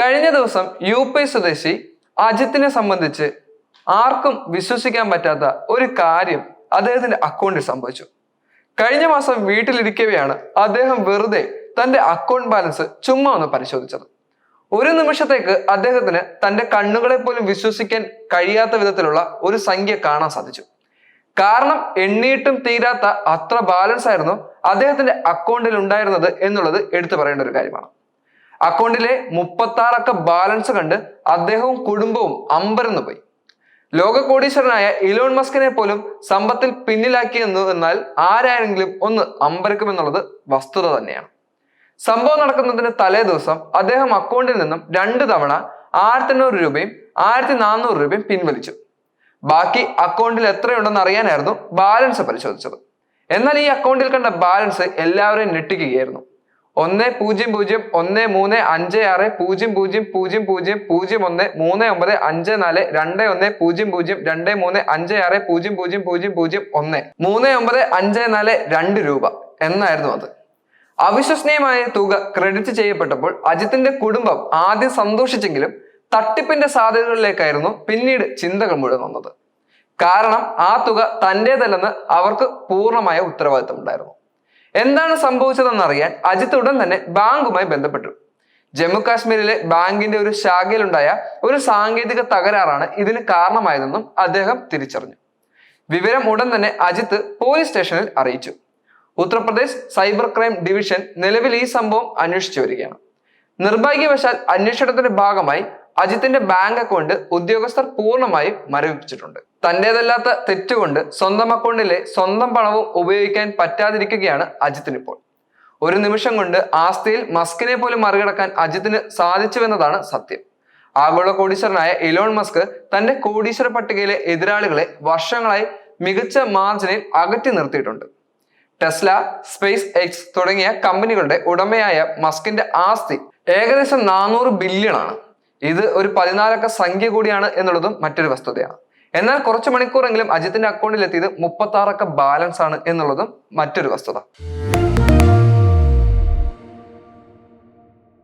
കഴിഞ്ഞ ദിവസം U P സ്വദേശി അജിത്തിനെ സംബന്ധിച്ച് ആർക്കും വിശ്വസിക്കാൻ പറ്റാത്ത ഒരു കാര്യം അദ്ദേഹത്തിന്റെ അക്കൗണ്ടിൽ സംഭവിച്ചു. കഴിഞ്ഞ മാസം വീട്ടിലിരിക്കവെയാണ് അദ്ദേഹം വെറുതെ തന്റെ അക്കൗണ്ട് ബാലൻസ് ചുമ്മാ ഒന്ന് പരിശോധിച്ചത്. ഒരു നിമിഷത്തേക്ക് അദ്ദേഹത്തിന് തന്റെ കണ്ണുകളെ പോലും വിശ്വസിക്കാൻ കഴിയാത്ത വിധത്തിലുള്ള ഒരു സംഖ്യ കാണാൻ സാധിച്ചു. കാരണം എണ്ണീട്ടും തീരാത്ത അത്ര ബാലൻസ് ആയിരുന്നു അദ്ദേഹത്തിന്റെ അക്കൗണ്ടിൽ ഉണ്ടായിരുന്നത് എന്നുള്ളത് എടുത്തു പറയേണ്ട ഒരു കാര്യമാണ്. അക്കൗണ്ടിലെ മുപ്പത്തി ആറക്ക ബാലൻസ് കണ്ട് അദ്ദേഹവും കുടുംബവും അമ്പരന്ന് പോയി. ലോക കോടീശ്വരനായ ഇലോൺ മസ്കിനെ പോലും സമ്പത്തിൽ പിന്നിലാക്കിയെന്നു എന്നാൽ ആരായെങ്കിലും ഒന്ന് അമ്പരക്കുമെന്നുള്ളത് വസ്തുത തന്നെയാണ്. സംഭവം നടക്കുന്നതിന് തലേ ദിവസം അദ്ദേഹം അക്കൗണ്ടിൽ നിന്നും രണ്ട് തവണ ആയിരത്തി അഞ്ഞൂറ് രൂപയും ആയിരത്തി നാനൂറ് രൂപയും പിൻവലിച്ചു. ബാക്കി അക്കൗണ്ടിൽ എത്രയുണ്ടെന്ന് അറിയാനായിരുന്നു ബാലൻസ് പരിശോധിച്ചത്. എന്നാൽ ഈ അക്കൗണ്ടിൽ കണ്ട ബാലൻസ് എല്ലാവരെയും ഞെട്ടിക്കുകയായിരുന്നു. ഒന്ന് പൂജ്യം പൂജ്യം ഒന്ന് മൂന്ന് അഞ്ച് ആറ് പൂജ്യം പൂജ്യം പൂജ്യം പൂജ്യം പൂജ്യം ഒന്ന് മൂന്ന് ഒമ്പത് അഞ്ച് നാല് രണ്ട് ഒന്ന് പൂജ്യം പൂജ്യം രണ്ട് മൂന്ന് അഞ്ച് ആറ് പൂജ്യം പൂജ്യം പൂജ്യം പൂജ്യം ഒന്ന് മൂന്ന് ഒമ്പത് അഞ്ച് നാല് രണ്ട് രൂപ എന്നായിരുന്നു അത്. അവിശ്വസനീയമായ തുക ക്രെഡിറ്റ് ചെയ്യപ്പെട്ടപ്പോൾ അജിത്തിന്റെ കുടുംബം ആദ്യം സന്തോഷിച്ചെങ്കിലും തട്ടിപ്പിന്റെ സാധ്യതകളിലേക്കായിരുന്നു പിന്നീട് ചിന്തകൾ മുഴുവൻ വന്നത്. കാരണം ആ തുക തന്റേതല്ലെന്ന് അവർക്ക് പൂർണമായ ഉത്തരവാദിത്തം ഉണ്ടായിരുന്നു എന്താണ് സംഭവിച്ചതെന്നറിയാൻ അജിത്ത് ഉടൻ തന്നെ ബാങ്കുമായി ബന്ധപ്പെട്ടു. ജമ്മു കാശ്മീരിലെ ബാങ്കിന്റെ ഒരു ശാഖയിലുണ്ടായ ഒരു സാങ്കേതിക തകരാറാണ് ഇതിന് കാരണമായതെന്നും അദ്ദേഹം തിരിച്ചറിഞ്ഞു. വിവരം ഉടൻ തന്നെ അജിത്ത് പോലീസ് സ്റ്റേഷനിൽ അറിയിച്ചു. ഉത്തർപ്രദേശ് സൈബർ ക്രൈം ഡിവിഷൻ നിലവിൽ ഈ സംഭവം അന്വേഷിച്ചു വരികയാണ്. നിർഭാഗ്യവശാൽ അന്വേഷണത്തിന്റെ ഭാഗമായി അജിത്തിന്റെ ബാങ്ക് അക്കൗണ്ട് ഉദ്യോഗസ്ഥർ പൂർണമായും മരവിപ്പിച്ചിട്ടുണ്ട്. തന്റേതല്ലാത്ത തെറ്റുകൊണ്ട് സ്വന്തം അക്കൗണ്ടിലെ സ്വന്തം പണവും ഉപയോഗിക്കാൻ പറ്റാതിരിക്കുകയാണ് അജിത്തിന് ഇപ്പോൾ ഒരു നിമിഷം കൊണ്ട് ആസ്തിയിൽ മസ്കിനെ പോലും മറികടക്കാൻ അജിത്തിന് സാധിച്ചുവെന്നതാണ് സത്യം. ആഗോള കോടീശ്വരനായ ഇലോൺ മസ്ക് തന്റെ കോടീശ്വര പട്ടികയിലെ എതിരാളികളെ വർഷങ്ങളായി മികച്ച മാർജിനിൽ അകറ്റി നിർത്തിയിട്ടുണ്ട്. ടെസ്ല സ്പേസ് എക്സ് തുടങ്ങിയ കമ്പനികളുടെ ഉടമയായ മസ്കിന്റെ ആസ്തി ഏകദേശം നാനൂറ് ബില്യൺ ആണ് ഇത് ഒരു പതിനാലക്ക സംഖ്യ കൂടിയാണ് എന്നുള്ളതും മറ്റൊരു വസ്തുതയാണ്. എന്നാൽ കുറച്ച് മണിക്കൂറെങ്കിലും അജിത്തിന്റെ അക്കൗണ്ടിൽ എത്തിയത് മുപ്പത്തി ആറക്ക ബാലൻസ് ആണ് എന്നുള്ളതും മറ്റൊരു വസ്തുത.